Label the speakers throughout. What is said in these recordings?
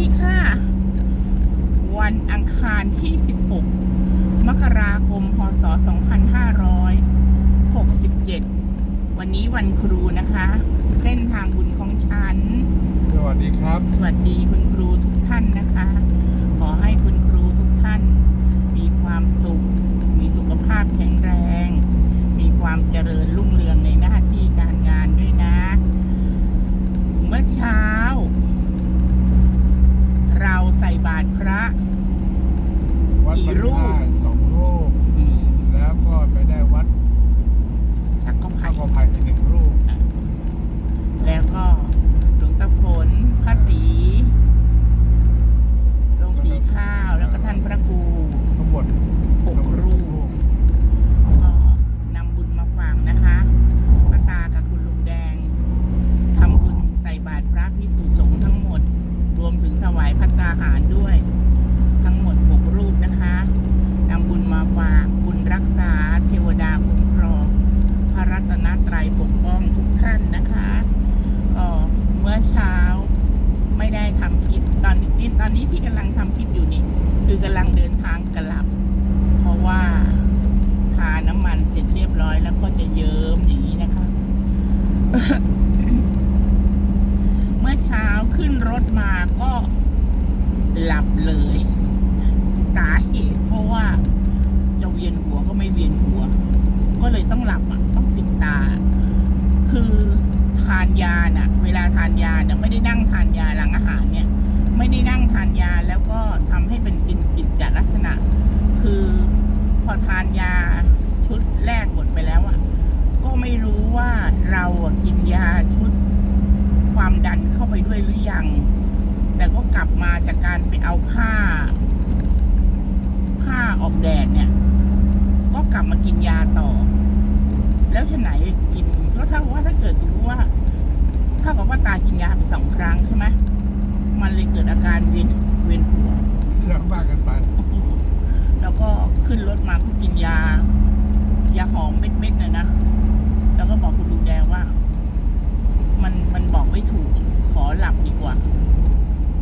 Speaker 1: ดีค่ะ วันอังคารที่ 16 มกราคม พศ 2567 วันนี้วันครูนะคะ เส้นทางบุญของฉัน
Speaker 2: สวัสดีครับ
Speaker 1: สวัสดีคุณครูทุกท่านนะคะ ขอให้คุณครูทุกท่าน มีความสุข มีสุขภาพแข็งแรง มีความเจริญรุ่งเรืองในหน้าที่การงานด้วยนะ เมื่อเช้า เราใส่บาตรพระ
Speaker 2: วัด
Speaker 1: กี่
Speaker 2: บรร
Speaker 1: รูป
Speaker 2: ทัดสองรูป
Speaker 1: อืม
Speaker 2: แล้วก็ไปได้วัด
Speaker 1: ชักก็
Speaker 2: ข้า
Speaker 1: ไผ่
Speaker 2: วกอไผ่อีกหนึ่งรูป
Speaker 1: แล้วก็หลวงตาฝนพระตีลงสีข้าว แล้วก็ท่านพระครู
Speaker 2: ทั้งหมด
Speaker 1: หกรูป ก็นำบุญมาฝากนะคะป้าตากับคุณลุงแดงทำบุญใส่บาตรพระพิสุสงฆ์ทั้งหมด รวมถึงถวายพัตตาหารด้วย ทั้งหมดหกรูปนะคะนำบุญมาฝากบุญรักษาเทวดาคุ้มครอง พระรัตนตรัยปกป้องทุกท่านนะคะก็เมื่อเช้าไม่ได้ทำคลิป ตอนนี้ตอนนี้ที่กำลังทำคลิปอยู่นี่ คือกำลังเดินทางกลับ เพราะว่าทาน้ำมันเสร็จเรียบร้อยแล้วก็จะเยิ้มอย่างนี้นะคะ เมื่อเช้าขึ้นรถมาก็หลับเลย สาเหตุเพราะว่าจะเวียนหัวก็ไม่เวียนหัว ก็เลยต้องหลับอะ ตา คือทานยาน่ะ เวลาทานยาเนี่ยไม่ได้นั่งทานยาหลังอาหารเนี่ย ไม่ได้นั่งทานยาแล้วก็ทำให้เป็นกินกิจจลักษณะ คือพอทานยาชุดแรกหมดไปแล้วอะก็ไม่รู้ว่าเราอะกินยาชุด ความดันเข้าไปด้วยหรือยัง แต่ก็กลับมาจากการไปเอาผ้า ผ้าออกแดดเนี่ย ก็กลับมากินยาต่อ แล้วฉะไหนกินก็เท่ากับว่าถ้าเกิดสมมติว่าเท่ากับว่าตากินยาไปสองครั้งใช่ไหมมันเลยเกิดอาการเวียนเวียนหัว
Speaker 2: เรื่องมากกันไป
Speaker 1: แล้วก็ขึ้นรถมาก็กินยายาหอมเม็ดๆน่ะนะแล้วก็บอกคุณลุงแดงว่า มันมันบอกไม่ถูก ขอหลับดีกว่า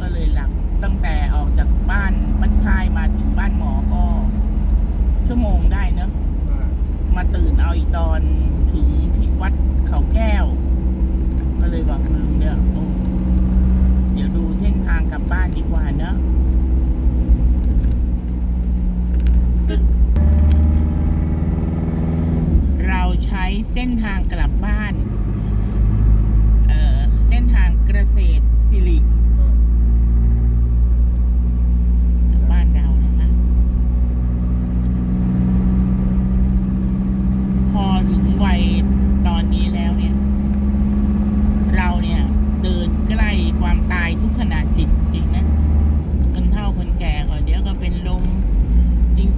Speaker 1: ก็เลยหลับ ตั้งแต่ออกจากบ้านบ้านค่ายมาถึงบ้านหมอก็ ชั่วโมงได้เนอะ มา ตื่นเอาอีกตอนถึงที่วัดเขาแก้ว ก็เลยบอกคุณลุงเนี่ยโอ้เดี๋ยวดูเส้นทางกลับบ้านดีกว่าเนอะเราใช้เส้นทางกลับบ้าน เอ่อ เส้นทางเกษตรสิริกลับบ้านเรานะคะ พอถึงวัยตอนนี้แล้วเนี่ย เราเนี่ยเดินใกล้ความตายทุกขณะจิตจริงนะคนเฒ่าคนแก่ก็เดี๋ยวก็เป็นลม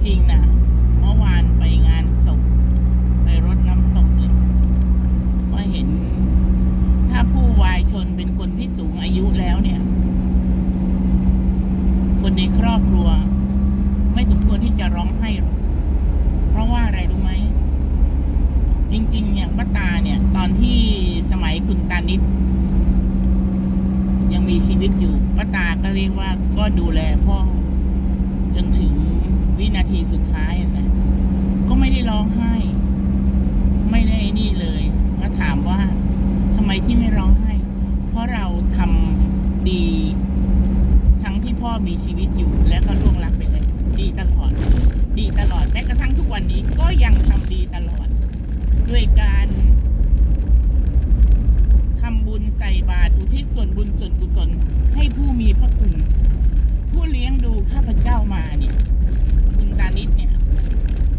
Speaker 1: จ ริงๆนะเมื่อวานไปงานศพไปรดน้ำศพเนี่ยก็เห็น ถ้าผู้วายชนเป็นคนที่สูงอายุแล้วเนี่ย คนในครอบครัว ไม่สมควรที่จะร้องไห้หรอกเพราะว่าอะไรรู้ไหม จริง ๆ อย่างป้าตาเนี่ย ตอนที่สมัยคุณตานิดยังมีชีวิตอยู่ป้าตาก็เรียกว่าก็ดูแลพ่อจนถึง วินาทีสุดท้ายนะก็ไม่ได้ร้องไห้ ไม่ได้นี่เลยก็ถามว่าทำไมที่ไม่ร้องไห้ เพราะเราทำดี ทั้งที่พ่อมีชีวิตอยู่ และก็ล่วงลับไปเลยดีตลอด ดีตลอดแม้กระทั่งทุกวันนี้ก็ยังทำดีตลอด ด้วยการทำบุญใส่บาตรอุทิศส่วนบุญส่วนกุศลให้ผู้มีพระคุณ ผู้เลี้ยงดูข้าพเจ้ามาเนี่ยานิดเนี่ย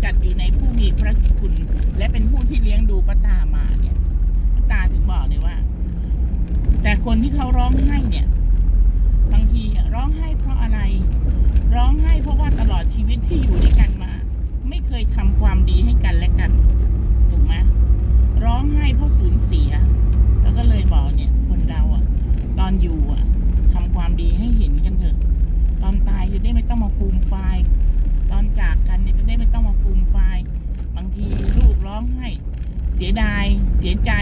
Speaker 1: จัดอยู่ในผู้มีพระคุณ และเป็นผู้ที่เลี้ยงดูป้าตามาเนี่ยป้าตาถึงบอกเลยว่า แต่คนที่เขาร้องไห้เนี่ย บางทีร้องไห้เพราะอะไร ร้องไห้เพราะว่าตลอดชีวิตที่อยู่ด้วยกันมา ไม่เคยทำความดีให้กันและกันถูกไหมร้องไห้เพราะสูญเสีย แล้วก็เลยบอกเนี่ย คนเราอะ ตอนอยู่อะทำความดีให้เห็นกันเถอะ ตอนตายจะได้ไม่ต้องมาฟูมไฟ จากกันเนี่ยจะได้ไม่ต้องมาฟูมไฟบางทีลูกร้องไห้ เสียดายเสียใจ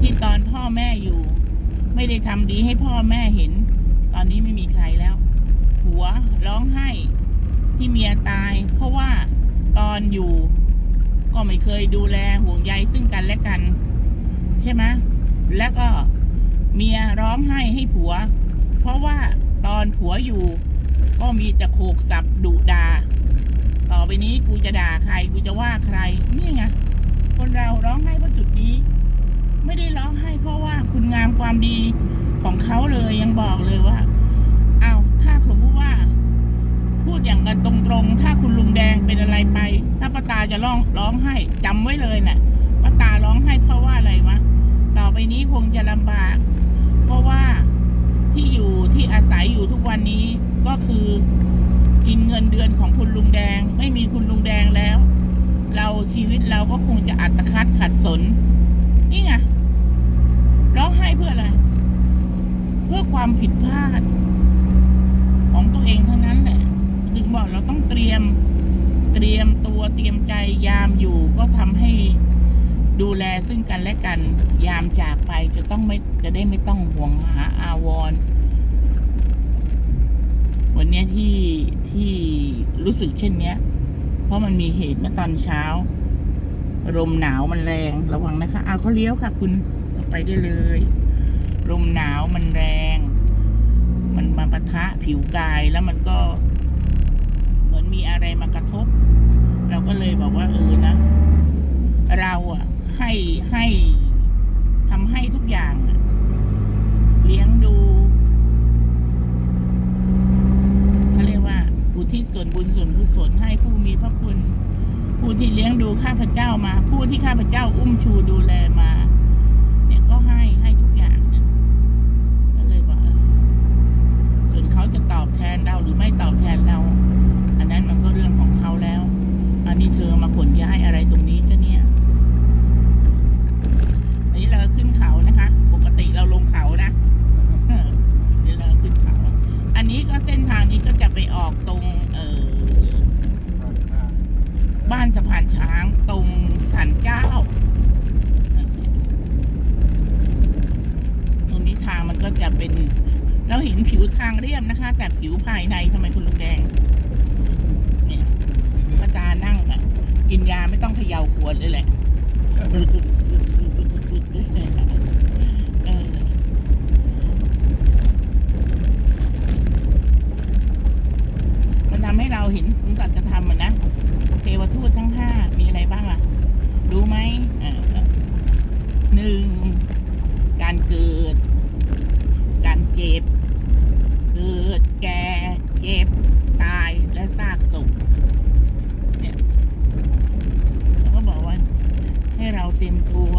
Speaker 1: ที่ตอนพ่อแม่อยู่ ไม่ได้ทำดีให้พ่อแม่เห็น ตอนนี้ไม่มีใครแล้ว หัวร้องไห้ที่เมียตาย เพราะว่าตอนอยู่ก็ไม่เคยดูแลห่วงใยซึ่งกันและกัน ใช่ไหมแล้วก็เมียร้องไห้ให้ผัว เพราะว่าตอนผัวอยู่ ก็มีแต่โขกสับดุดา ต่อไปนี้กูจะด่าใครกูจะว่าใครนี่ไงคนเราร้องไห้เพราะจุดนี้ ไม่ได้ร้องไห้เพราะว่าคุณงามความดีของเขาเลยยังบอกเลยว่าเอาถ้าสมมติว่า พูดอย่างกันตรงๆ ถ้าคุณลุงแดงเป็นอะไรไป ถ้าป้าตาจะร้องร้องไห้จำไว้เลยน่ะป้าตาร้องไห้เพราะว่าอะไรวะต่อไปนี้คงจะลำบาก เพราะว่าที่อยู่ที่อาศัยอยู่ทุกวันนี้ก็คือ กินเงินเดือนของคุณลุงแดง ไม่มีคุณลุงแดงแล้ว เราชีวิตเราก็คงจะอัตคัดขัดสน นี่ไงร้องไห้เพื่ออะไร เพื่อความผิดพลาด ของตัวเองเทั้งนั้นแหละถึงบอกเราต้องเตรียมเตรียมตัวเตรียมใจยามอยู่ก็ทำให้ดูแลซึ่งกันและกัน ยามจากไปจะต้องไม่จะได้ไม่ต้องห่วงหาอาวรณ์ วันนี้ที่ที่รู้สึกเช่นเนี้ย เพราะมันมีเหตุเมื่อตอนเช้าลมหนาวมันแรงระวังนะคะเอาเขาเลี้ยวค่ะ คุณจะไปได้เลยลมหนาวมันแรง มันมาปะทะผิวกายแล้วมันก็ เหมือนมีอะไรมากระทบ เราก็เลยบอกว่าเออนะ เราอะให้ให้ทำให้ทุกอย่างอะเลี้ยงดูเขาเรียกว่าอุทิศส่วนบุญส่วนกุ ศลให้ผู้มีพระคุณ ผู้ที่เลี้ยงดูข้าพเจ้ามา ผู้ที่ข้าพเจ้าอุ้มชูดูแลมา เนี่ยก็ให้ให้ทุกอย่างเนี่ยก็เลยว่าเออส่วนเขาจะตอบแทนเราหรือไม่ตอบแทนเรา อันนั้นมันก็เรื่องของเขาแล้ว อันนี้เธอมาขนย้ายอะไรตรงนี้จะเนี่ยอันนี้เราขึ้นเขานะคะ ปกติเราลงเขานะ เดี๋ยวเราขึ้นเขา อันนี้ก็เส้นทางนี้ก็จะไปออกตรง เออ บ้านสะพานช้างตรงสันเจ้า ตรงนี้ทางมัน ก็จะเป็นเราเห็นผิวทางเรียบนะคะ แต่ผิวภายในทำไมคุณลุงแดง เนี่ยพระจานั่งอะกินยาไม่ต้องเขย่าขวดเลยแหละมันทำให้เราเห็นสัจธรรมอะนะ เทวทูตทั้งห้ามีอะไรไหมเอ่อหนึ่ง การเกิด การเจ็บ เกิด แก่ เจ็บ ตาย และซากศพเนี่ยเขาก็บอกว่า ให้เราเต็มตัว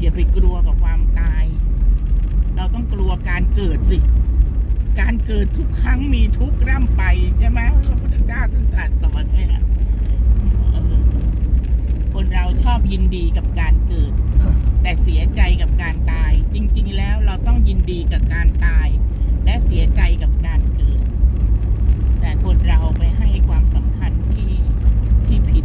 Speaker 1: อย่าไปกลัวกับความตาย เราต้องกลัวการเกิดสิ การเกิด ทั้งมีทุกข์ร่ำไปใช่ไหมพระพุทธเจ้าท่านตรัสสอนไว้นะคนเราชอบยินดีกับการเกิด แต่เสียใจกับการตาย จริง ๆ แล้วเราต้องยินดีกับการตาย และเสียใจกับการเกิด แต่คนเราไปให้ความสำคัญที่ที่ผิด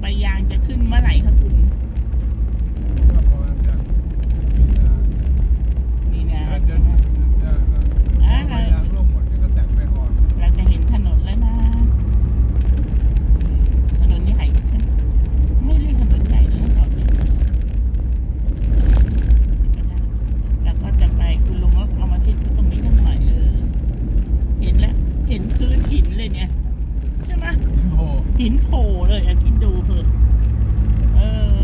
Speaker 1: ไปยางจะขึ้นเมื่อไหร่คะคุณ นี่นะใช่ไหม เราจะเห็นถนนแล้วนะ ถนนใหญ่ใช่ไหมไม่เรียกถนนใหญ่เลยนะตอนนี้แล้วก็จะไปคุณลุงก็เอามาชิดตรงนี้ทั้งหน่อยเออเห็นแล้ว เห็นพื้นหิน เลยเนี่ยใช่ไหมหินโผล่เลยอะคิดดูเถอะเออ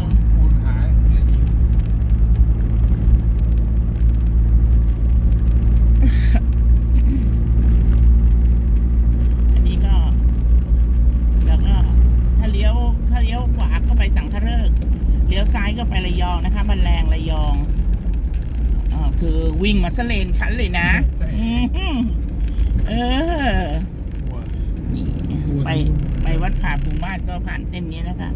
Speaker 1: อันนี้ก็ แล้วก็ถ้าเลี้ยวถ้าเลี้ยวขวาก็ไปสังฆเริกษ์เลี้ยวซ้ายก็ไประยองนะคะบันแรงระยองอ่าคือวิ่งมาสะเลนชั้นเลยนะ
Speaker 2: ใช่
Speaker 1: อือหือเออนี่ ไปไปวัดผาภูมาศก็ผ่านเส้นนี้นะคะ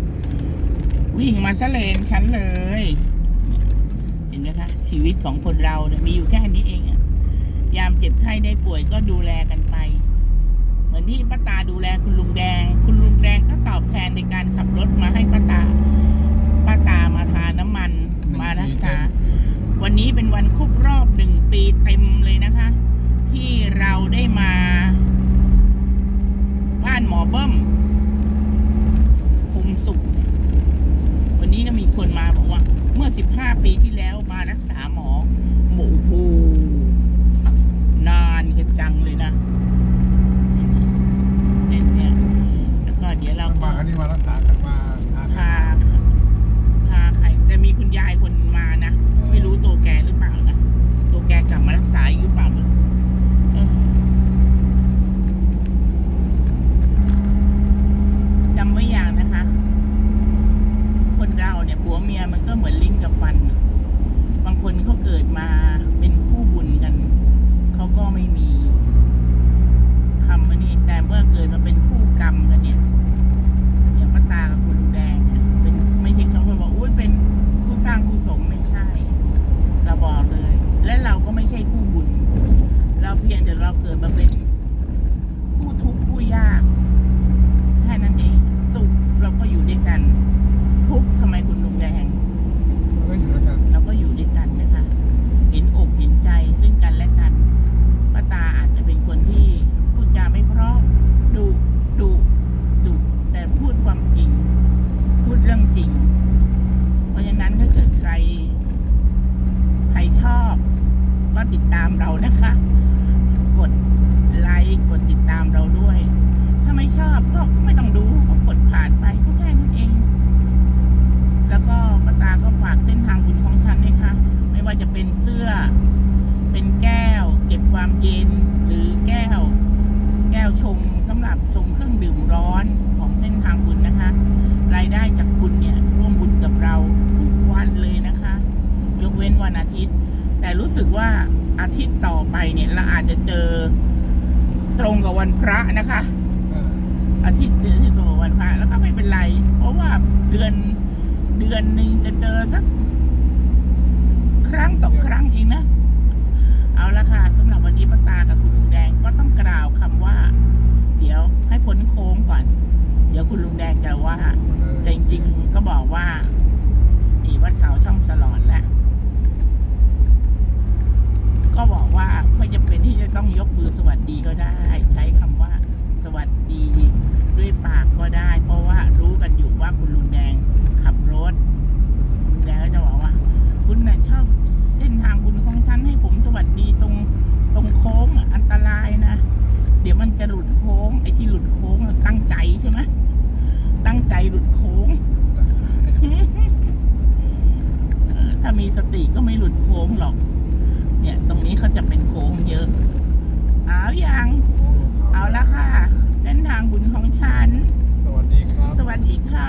Speaker 1: วิ่งมาสะเลนชั้นเลย เห็นไหมคะ ชีวิตของคนเราเนี่ยมีอยู่แค่นี้เองอะยามเจ็บไข้ได้ป่วยก็ดูแลกันไป เหมือนที่ป้าตาดูแลคุณลุงแดง คุณลุงแดงก็ตอบแทนในการขับรถมาให้ป้าตา ป้าตามาทาน้ำมันมานะ นี้เป็นวันครบรอบหนึ่งปีเต็มเลยนะคะ ที่เราได้มา บ้านหมอเบิ้มคงสุขเนี่ยวันนี้ก็มีคนมาบอกว่า เมื่อ 15 ปี ที่แล้วมารักษาหมอโอ้โหนานกันจังเลยนะ เส้นเนี่ย แล้วก็เดี๋ยวเราก็
Speaker 2: มาครั้นี้มารักษากันมาทาน
Speaker 1: พาพาใครแต่มีคุณยายคนมานะ ไม่รู้ตัวแกหรือเปล่านะ ตัวแกกลับมารักษาอยู่หรือเปล่าเออจำไว้อย่างนะคะ คนเราเนี่ยผัวเมียมันก็เหมือนลิ้นกับฟัน บางคนเขาเกิดมาเป็นคู่บุญกัน เขาก็ไม่มีคำว่านี่แต่เมื่อเกิดมาเป็นคู่กรรมกันเนี่ย อย่างป้าตากับคุณลุงแดงเนี่ยเป็นไม่ใช่เขาบอกอุ้ยเป็นผู้สร้างผู้สมไม่ใช่ เราบอกเลย และเราก็ไม่ใช่คู่บุญ เราเพียงแต่เราเกิดมาเป็นผู้ทุกข์ผู้ยากแค่นั้นเอง สุขเราก็อยู่ด้วยกัน ทุกข์ทำไมคุณลุงแดง
Speaker 2: ก็อยู่ด้วยกัน
Speaker 1: เราก็อยู่ด้วยกันนะคะ เห็นอกเห็นใจซึ่งกันและกันป้าตาอาจจะเป็นคนที่พูดจาไม่เพราะดุดุดุแต่พูดความจริง พูดเรื่องจริง เพราะฉะนั้นถ้าเกิดใคร ใครชอบ ก็ติดตามเรานะคะ กดไลค์กดติดตามเราด้วย ถ้าไม่ชอบก็ไม่ต้องดูก็กดผ่านไปก็แค่นั้นเอง แล้วก็ป้าตาก็ฝากเส้นทางบุญของฉันด้วยค่ะ ไม่ ว่าจะเป็นเสื้อ เป็นแก้ว เก็บความเย็น หรือแก้ว แก้วชงสำหรับชงเครื่องดื่มร้อนของเส้นทางบุญนะคะ รายได้จากคุณเนี่ยร่วมบุญกับเราทุกวันเลยนะคะ ยกเว้นวันอาทิตย์ แต่รู้สึกว่าอาทิตย์ต่อไปเนี่ยเราอาจจะเจอตรงกับวันพระนะคะ
Speaker 2: เออ
Speaker 1: อาทิตย์เดือนที่ตรงกับวันพระแล้วก็ไม่เป็นไร เพราะว่าเดือนเดือนหนึ่งจะเจอสัก ครั้งสองครั้งเองนะ เอาละค่ะสำหรับวันนี้ป้าตากับคุณลุงแดงก็ต้องกล่าวคำว่า เดี๋ยวให้พ้นโค้งก่อน เดี๋ยวคุณลุงแดงจะว่าแต่จริงๆก็บอกว่านี่วัดเขาช่องสลอนแหละ ก็บอกว่าไม่จำเป็นที่จะต้องยกมือสวัสดีก็ได้ ใช้คำว่าสวัสดีด้วยปากก็ได้ เพราะว่ารู้กันอยู่ว่าคุณลุงแดงขับรถลุงแดงก็จะบอกว่า คุณน่ะชอบ ทางบุญของฉันให้ผมสวัสดีตรงตรงโค้งอันตรายนะ เดี๋ยวมันจะหลุดโค้ง ไอ้ที่หลุดโค้งตั้งใจใช่ไหมตั้งใจหลุดโค้ง ถ้ามีสติก็ไม่หลุดโค้งหรอก เนี่ย ตรงนี้เขาจะเป็นโค้งเยอะ เอาอย่าง
Speaker 2: เอาละค่ะ
Speaker 1: เส้นทางบุญของฉัน
Speaker 2: สวัสดีครับ ส
Speaker 1: วัสดีค่ะ